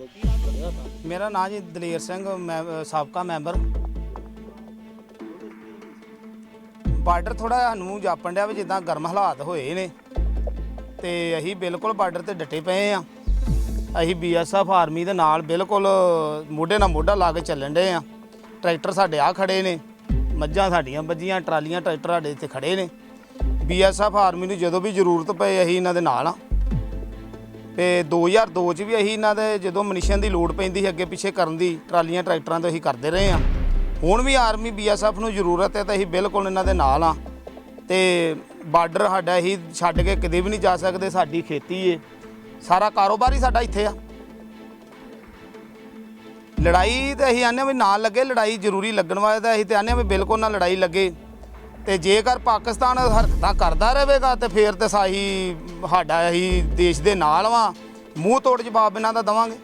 ਵੱਲੋਂ ਚੱਲਿਆ ਤਾਂ ਮੇਰਾ ਨਾਂ ਜੀ ਦਲੇਰ ਸਿੰਘ ਮੈਂ ਅ, ਸਾਬਕਾ ਮੈਂਬਰ। ਬਾਰਡਰ ਥੋੜਾ ਸਾਨੂੰ ਜਾਪਣ ਡਿਆ ਵੀ ਜਿੱਦਾਂ ਗਰਮ ਹਾਲਾਤ ਹੋਏ ਨੇ। ਤੇ ਅਸੀਂ ਬਿਲਕੁਲ ਬਾਰਡਰ ਤੇ ਡਟੇ ਪਏ ਆ। ਅਸੀਂ ਬੀਐਸਐਫ ਆਰਮੀ ਦੇ ਨਾਲ ਬਿਲਕੁਲ ਮੋਢੇ ਨਾਲ ਮੋਢਾ ਲਾ ਕੇ ਚੱਲਣ ਡਏ ਆ। ਟਰੈਕਟਰ ਸਾਡੇ ਆ ਖੜੇ ਨੇ ਮੱਝਾਂ ਸਾਡੀਆਂ ਵੱਜੀਆਂ ਟਰਾਲੀਆਂ ਟਰੈਕਟਰ ਸਾਡੇ ਇੱਥੇ ਖੜੇ ਨੇ। ਬੀਐਸਐਫ ਆਰਮੀ ਨੂੰ ਜਦੋਂ ਵੀ ਜ਼ਰੂਰਤ ਪਏ ਅਸੀਂ ਇਹਨਾਂ ਦੇ ਨਾਲ ਆ। ਤੇ 2002 ਚ ਵੀ ਅਸੀਂ ਇਹਨਾਂ ਦੇ ਜਦੋਂ ਮਨੀਸ਼ਨ ਦੀ ਲੋੜ ਪੈਂਦੀ ਸੀ ਅੱਗੇ ਪਿੱਛੇ ਕਰਨ ਦੀ, ਟਰਾਲੀਆਂ, ਟਰੈਕਟਰਾਂ ਤੋਂ ਅਸੀਂ ਕਰਦੇ ਰਹੇ ਹਾਂ। ਹੁਣ ਵੀ ਆਰਮੀ ਬੀਐਸਐਫ ਨੂੰ ਜ਼ਰੂਰਤ ਹੈ ਤਾਂ ਅਸੀਂ ਬਿਲਕੁਲ ਇਹਨਾਂ ਦੇ ਨਾਲ ਆ ਤੇ ਬਾਰਡਰ ਸਾਡਾ ਹੀ ਛੱਡ ਕੇ ਕਿਤੇ ਵੀ ਨਹੀਂ ਜਾ ਸਕਦੇ, ਸਾਡੀ ਖੇਤੀ ਏ। ਸਾਰਾ ਕਾਰੋਬਾਰ ਹੀ ਸਾਡਾ ਇੱਥੇ ਆ। ਲੜਾਈ ਤੇ ਅਸੀਂ ਆਨੇ ਵੀ ਨਾਲ ਲੱਗੇ, ਲੜਾਈ ਜ਼ਰੂਰੀ ਲੱਗਣ ਵਾਲੇ ਤਾਂ ਅਸੀਂ ਤੇ ਆਨੇ ਵੀ ਬਿਲਕੁਲ ਨਾ ਲੜਾਈ ਲੱਗੇ। ਤੇ ਜੇਕਰ ਪਾਕਿਸਤਾਨ ਹਰਕਤਾਂ ਕਰਦਾ ਰਹੇਗਾ ਤੇ ਫੇਰ ਤੇ ਸਾਹੀ ਸਾਡਾ ਹੀ ਦੇਸ਼ ਦੇ ਨਾਲ ਵਾ ਮੂੰਹ ਤੋੜ ਜਵਾਬ ਇਹਨਾਂ ਦਾ ਦਵਾਂਗੇ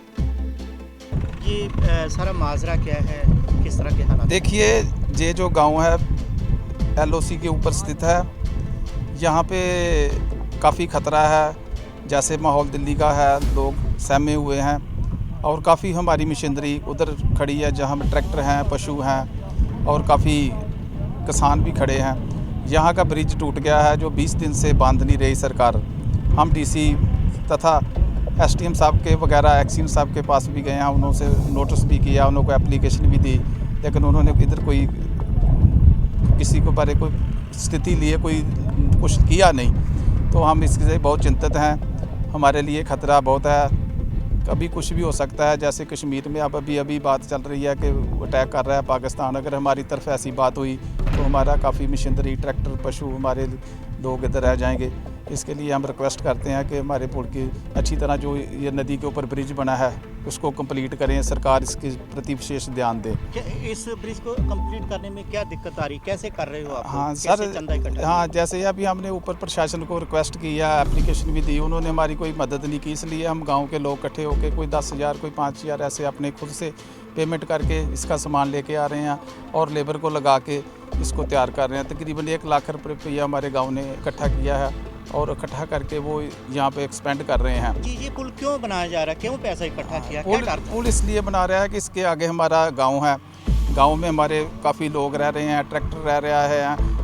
ये अ, सारा माजरा क्या है किस तरह के हालात देखिए ये जो गांव है एलओसी के ऊपर स्थित है यहाँ पे काफ़ी ख़तरा है जैसे माहौल दिल्ली का है लोग सहमे हुए हैं और काफ़ी हमारी मशीनरी उधर खड़ी है जहाँ पे ट्रैक्टर हैं पशु हैं और काफ़ी किसान भी खड़े हैं। यहाँ का ब्रिज टूट गया है, जो 20 दिन से बाँध नहीं रही सरकार। हम डीसी तथा एसडीएम साहब के वगैरह एक्सीम साहब के पास भी गए हैं। उन्होंने नोटिस भी किया, उन्होंने एप्लीकेशन भी दी। लेकिन उन्होंने इधर कोई किसी को बारे कोई स्थिति लिए कोई कुछ किया नहीं। तो हम इससे बहुत चिंतित हैं। हमारे लिए खतरा बहुत है। कभी कुछ भी हो सकता है। जैसे कश्मीर में अब अभी अभी बात चल रही है कि अटैक कर रहा है पाकिस्तान। अगर हमारी तरफ़ ऐसी बात हुई तो हमारा काफ़ी मशीनरी ट्रैक्टर पशु हमारे लोग इधर रह जाएँगे। इसके लिए हम रिक्वेस्ट करते हैं कि हमारे पुल की अच्छी तरह जो ये नदी के ऊपर ब्रिज बना है उसको कंप्लीट करें सरकार इसके प्रति विशेष ध्यान दे। इस ब्रिज को कंप्लीट करने में क्या दिक्कत आ रही? कैसे कर रहे हो आप? हाँ सर हाँ जैसे अभी हमने ऊपर प्रशासन को रिक्वेस्ट किया एप्लीकेशन भी दी उन्होंने हमारी कोई मदद नहीं की इसलिए हम गाँव के लोग इकट्ठे होकर कोई दस हज़ार कोई पाँच हज़ार ऐसे अपने खुद से पेमेंट करके इसका सामान लेके आ रहे हैं और लेबर को लगा के इसको तैयार कर रहे हैं। तकरीबन एक लाख रुपये हमारे गाँव ने इकट्ठा किया है और इकट्ठा करके वो यहाँ पे एक्सपेंड कर रहे हैं। जी ये पुल क्यों बनाया जा रहा है? क्यों पैसा इकट्ठा किया? क्या पुल? पुल इसलिए बना रहा है कि इसके आगे हमारा गाँव है। गाँव में हमारे काफ़ी लोग रह रहे हैं ट्रैक्टर रह रहा है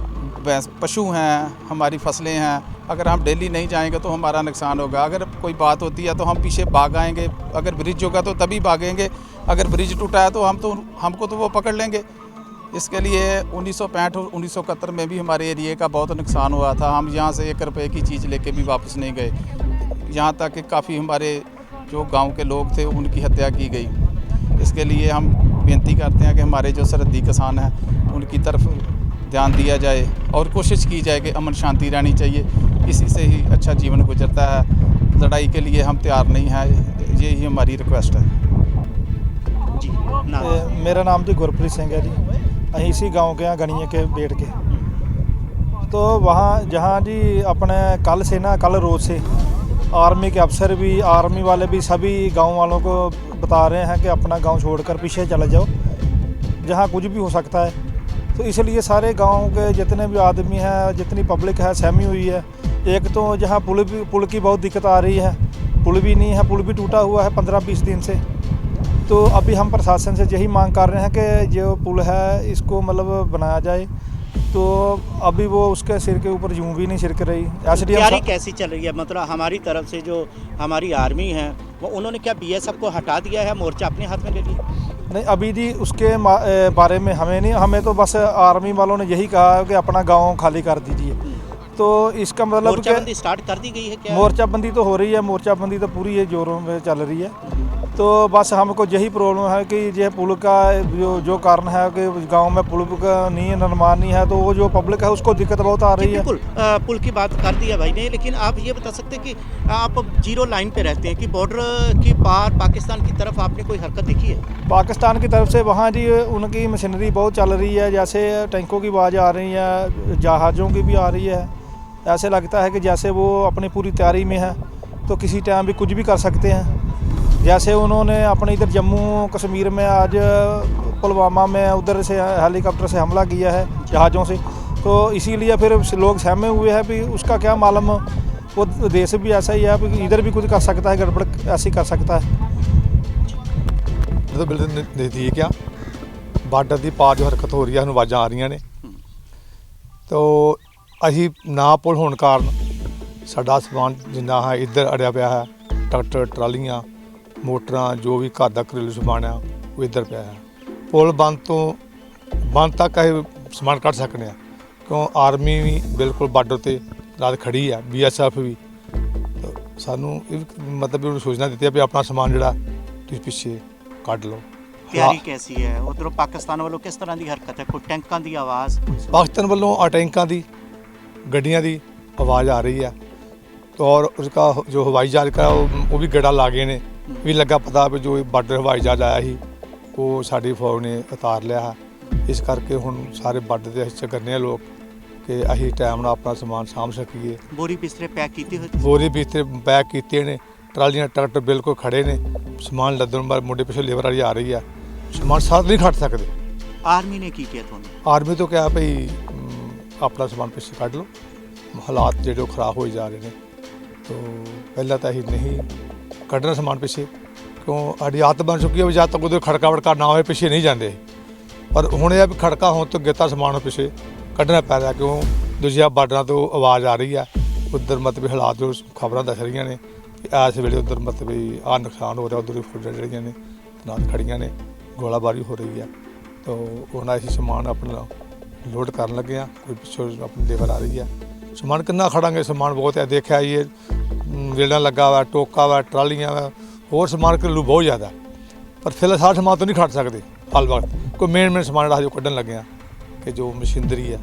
पशु हैं हमारी फ़सलें हैं। अगर हम डेली नहीं जाएँगे तो हमारा नुकसान होगा। अगर कोई बात होती है तो हम पीछे भाग आएँगे। अगर ब्रिज होगा तो तभी भागेंगे। अगर ब्रिज टूटा है तो हम तो हमको तो वो पकड़ लेंगे। इसके लिए उन्नीस सौ पैंठ और उन्नीस में भी हमारे एरिए का बहुत नुकसान हुआ था। हम यहाँ से एक रुपये की चीज़ लेके भी वापस नहीं गए। यहाँ तक कि काफ़ी हमारे जो गाँव के लोग थे उनकी हत्या की गई। इसके लिए हम बेनती करते हैं कि हमारे जो सरहदी किसान हैं उनकी तरफ़ ध्यान दिया जाए और कोशिश की जाए कि अमन शांति रहनी चाहिए। इसी से ही अच्छा जीवन गुजरता है। लड़ाई के लिए हम तैयार नहीं हैं। यही हमारी रिक्वेस्ट है। जी मेरा नाम जी गुरप्रीत सिंह है जी। ਅਸੀਂ इसी गांव के हैं गणिया के बेट के तो वहाँ जहाँ जी अपने कल से ना कल रोज से आर्मी के अफसर भी आर्मी वाले भी सभी गांव वालों को बता रहे हैं कि अपना गांव छोड़कर पीछे चले जाओ जहाँ कुछ भी हो सकता है तो इसलिए सारे गांव के जितने भी आदमी हैं जितनी पब्लिक है सहमी हुई है एक तो जहाँ पुल भी पुल की बहुत दिक्कत आ रही है पुल भी नहीं है पुल भी टूटा हुआ है पंद्रह बीस दिन से तो अभी हम प्रशासन से यही मांग कर रहे हैं कि जो पुल है इसको मतलब बनाया जाए। तो अभी वो उसके सिर के ऊपर यूँ भी नहीं छिड़क रही। एस डी तैयारी कैसी चल रही है? मतलब हमारी तरफ़ से जो हमारी आर्मी है वो उन्होंने क्या बीएसएफ को हटा दिया है मोर्चा अपने हाथ में ले लिया नहीं अभी जी उसके बारे में हमें नहीं हमें तो बस आर्मी वालों ने यही कहा है कि अपना गाँव खाली कर दीजिए। तो इसका मतलब मोर्चाबंदी स्टार्ट कर दी गई है क्या? मोर्चाबंदी तो हो रही है मोर्चाबंदी तो पूरी ये जोरों में चल रही है। तो बस हमको यही प्रॉब्लम है कि ये पुल का जो जो कारण है कि गाँव में पुल का नहीं है निर्माण नहीं है तो वो जो पब्लिक है उसको दिक्कत बहुत आ रही है। बिल्कुल पुल की बात कर दी है भाई ने लेकिन आप ये बता सकते हैं कि आप ज़ीरो लाइन पे रहते हैं कि बॉर्डर की पार पाकिस्तान की तरफ़ आपने कोई हरकत देखी है? पाकिस्तान की तरफ़ से वहाँ जी उनकी मशीनरी बहुत चल रही है जैसे टैंकों की आवाज़ आ रही है जहाज़ों की भी आ रही है। ऐसे लगता है कि जैसे वो अपनी पूरी तैयारी में है तो किसी टाइम भी कुछ भी कर सकते हैं। जैसे उन्होंने अपने इधर जम्मू कश्मीर में आज पुलवामा में उधर से हेलीकॉप्टर से हमला किया है जहाज़ों से तो इसीलिए फिर लोग सहमे हुए हैं भी उसका क्या मालूम वो देश भी ऐसा ही है भी इधर भी कुछ कर सकता है गड़बड़ ऐसी कर सकता है ਤੋਂ ਬਿਲਕੁਲ ਨ- ਨਜ਼ਦੀਕ ਆ ਬਾਰਡਰ ਦੀ ਪਾਰ ਜੋ ਹਰਕਤ ਹੋ ਰਹੀ ਆ ਸਾਨੂੰ ਆਵਾਜ਼ਾਂ ਆ ਰਹੀਆਂ ਨੇ ਤੋ ਅਸੀਂ ਨਾ ਪੁਲ ਹੋਣ ਕਾਰਨ ਸਾਡਾ ਸਮਾਨ ਜਿੰਨਾ ਹੈ ਇੱਧਰ ਅੜਿਆ ਪਿਆ ਹੈ ਟਰੈਕਟਰ ਟਰਾਲੀਆਂ ਮੋਟਰਾਂ ਜੋ ਵੀ ਘਰ ਦਾ ਘਰੇਲੂ ਸਮਾਨ ਆ ਉਹ ਇੱਧਰ ਪਿਆ ਹੈ। ਪੁਲ ਬੰਦ ਤੋਂ ਬੰਦ ਤੱਕ ਇਹ ਸਮਾਨ ਕੱਢ ਸਕਨੇ ਆ। ਕਿਉਂ? ਆਰਮੀ ਵੀ ਬਿਲਕੁਲ ਬਾਰਡਰ ਤੇ ਰਾਤ ਖੜੀ ਆ ਬੀਐਸਐਫ ਵੀ। ਸਾਨੂੰ ਇਹ ਮਤਲਬ ਉਹਨੂੰ ਸੋਚਣਾ ਦਿੱਤੀ ਆ ਵੀ ਆਪਣਾ ਸਮਾਨ ਜਿਹੜਾ ਤੁਸੀਂ ਪਿੱਛੇ ਕੱਢ ਲਓ। ਤਿਆਰੀ ਕੈਸੀ ਹੈ? ਉਧਰੋਂ ਪਾਕਿਸਤਾਨ ਵੱਲੋਂ ਕਿਸ ਤਰ੍ਹਾਂ ਦੀ ਹਰਕਤ ਹੈ? ਕੋਈ ਟੈਂਕਾਂ ਦੀ ਆਵਾਜ਼ ਪਾਕਿਸਤਾਨ ਵੱਲੋਂ ਆ ਟੈਂਕਾਂ ਦੀ ਗੱਡੀਆਂ ਦੀ ਆਵਾਜ਼ ਆ ਰਹੀ ਹੈ। ਔਰ ਉਸਕਾ ਜੋ ਹਵਾਈ ਜਹਾਜ਼ ਕਾ ਉਹ ਵੀ ਗੜਾ ਲਾ ਗਏ ਨੇ। ਵੀ ਲੱਗਾ ਪਤਾ ਵੀ ਜੋ ਬਾਰਡਰ ਹਵਾਈ ਜਹਾਜ਼ ਆਇਆ ਸੀ ਉਹ ਸਾਡੀ ਫੌਜ ਨੇ ਉਤਾਰ ਲਿਆ। ਹੈ ਇਸ ਕਰਕੇ ਹੁਣ ਸਾਰੇ ਬਾਰਡਰ ਦੇ ਹਿੱਸੇ ਕਰਨੇ ਆ ਲੋਕ ਕਿ ਅਸੀਂ ਟਾਈਮ ਨਾਲ ਆਪਣਾ ਸਮਾਨ ਸਾਂਭ ਸਕੀਏ। ਬੋਰੀ ਬਿਸਤਰੇ ਪੈਕ ਕੀਤੇ ਹੋਏ? ਤੁਸੀਂ? ਬੋਰੀ ਬਿਸਤਰੇ ਪੈਕ ਕੀਤੇ ਨੇ ਟਰਾਲੀਆਂ ਟਰੈਕਟਰ ਬਿਲਕੁਲ ਖੜੇ ਨੇ ਸਮਾਨ ਲੱਦਣ ਵਾਲੇ ਮੁੰਡੇ ਪਿੱਛੇ ਲੇਬਰ ਵਾਲੀ ਆ ਰਹੀ ਆ। ਸਮਾਨ ਸਾਥ ਨਹੀਂ ਖੜ ਸਕਦੇ। ਆਰਮੀ ਨੇ ਕੀ ਕਿਹਾ ਤੁਹਾਨੂੰ? ਆਰਮੀ ਤੋਂ ਕਿਹਾ ਭਈ ਆਪਣਾ ਸਮਾਨ ਪਿੱਛੇ ਕੱਢ ਲਓ। ਹਾਲਾਤ ਜਿਹੜੇ ਉਹ ਖਰਾਬ ਹੋਈ ਜਾ ਰਹੇ ਨੇ। ਤੋਂ ਪਹਿਲਾਂ ਤਾਂ ਅਸੀਂ ਨਹੀਂ ਕੱਢਣਾ ਸਮਾਨ ਪਿੱਛੇ, ਕਿਉਂ ਸਾਡੀ ਆਦਤ ਬਣ ਚੁੱਕੀ ਹੈ ਵੀ ਜਦ ਤੱਕ ਉਹਦੇ ਖੜਕਾ ਵੜਕਾ ਨਾ ਹੋਏ, ਪਿੱਛੇ ਨਹੀਂ ਜਾਂਦੇ। ਪਰ ਹੁਣ ਇਹ ਆ ਵੀ ਖੜਕਾ ਹੋਣ ਤੋਂ ਗਿੱਤਾ ਸਮਾਨ ਪਿੱਛੇ ਕੱਢਣਾ ਪੈ ਰਿਹਾ, ਕਿਉਂ ਦੂਜੀਆਂ ਬਾਰਡਰਾਂ ਤੋਂ ਆਵਾਜ਼ ਆ ਰਹੀ ਆ, ਉਧਰ ਮਤਲਬ ਹਾਲਾਤ ਜੋ ਖਬਰਾਂ ਦੱਸ ਰਹੀਆਂ ਨੇ ਇਸ ਵੇਲੇ ਉਧਰ ਮਤਲਬ ਆ ਨੁਕਸਾਨ ਹੋ ਰਿਹਾ, ਉਧਰ ਫੌਜਾਂ ਜਿਹੜੀਆਂ ਨੇ ਨਾਲ ਖੜੀਆਂ ਨੇ, ਗੋਲਾਬਾਰੀ ਹੋ ਰਹੀ ਆ। ਤਾਂ ਉਹਨਾਂ ਅਸੀਂ ਸਮਾਨ ਆਪਣਾ ਲੋਡ ਕਰਨ ਲੱਗੇ ਆ, ਕੋਈ ਪਿੱਛੋਂ ਆਪਣੀ ਲੇਬਰ ਆ ਰਹੀ ਆ। ਸਮਾਨ ਕਿੰਨਾ ਖੜਾਂਗੇ, ਸਮਾਨ ਬਹੁਤ ਹੈ, ਦੇਖਿਆ ਇਹ ਵੇੜਾ ਲੱਗਾ ਵਾ, ਟੋਕਾ ਵਾ, ਟਰਾਲੀਆਂ ਵਾ, ਹੋਰ ਸਮਾਨ ਘਰੇਲੂ ਬਹੁਤ ਜ਼ਿਆਦਾ। ਪਰ ਫਿਲਹਾਲ ਸਾਰਾ ਸਮਾਨ ਤੋਂ ਨਹੀਂ ਖੜ ਸਕਦੇ ਹਾਲ ਵਕਤ ਕੋਈ ਮੇਨ ਮੇਨ ਸਮਾਨ ਜਿਹੜਾ ਹਜੇ ਕੱਢਣ ਲੱਗੇ ਆ, ਕਿ ਜੋ ਮਸ਼ੀਨਰੀ ਆ।